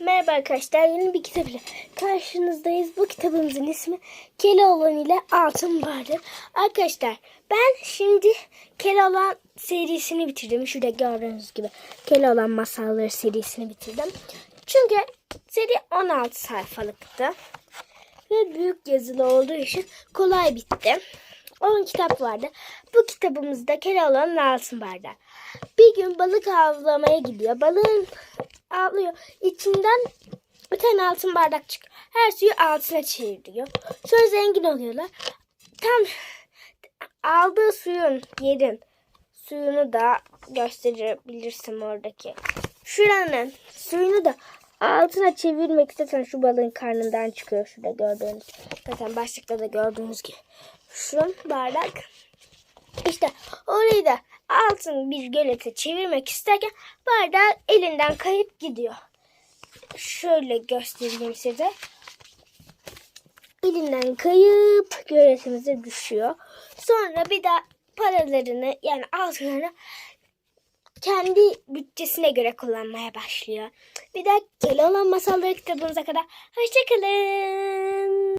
Merhaba arkadaşlar yeni bir kitap ile karşınızdayız. Bu kitabımızın ismi Keloğlan ile Altın Bardak. Arkadaşlar ben şimdi Keloğlan serisini bitirdim. Şurada gördüğünüz gibi Keloğlan masalları serisini bitirdim. Çünkü seri 16 sayfalıktı. Ve büyük yazılı olduğu için kolay bitti. 10 kitap vardı. Bu kitabımızda Keloğlan'ın altın bardağı. Bir gün balık avlamaya gidiyor. Balığın avlıyor. İçinden bir tane altın bardak çıkıyor. Her suyu altına çeviriyor. Sonra zengin oluyorlar. Tam aldığı suyun yerin suyunu da gösterebilirsin oradaki. Şuranın suyunu da altına çevirmek istesen şu balığın karnından çıkıyor. Şurada gördüğünüz. Zaten başlıkta da gördüğünüz gibi. Şu bardak. İşte orayı da altın bir gölete çevirmek isterken bardak elinden kayıp gidiyor. Şöyle göstereyim size. Elinden kayıp göletimize düşüyor. Sonra bir daha paralarını yani altınlarını kendi bütçesine göre kullanmaya başlıyor. Bir daha Keloğlan Masalları kitabımıza kadar hoşçakalın.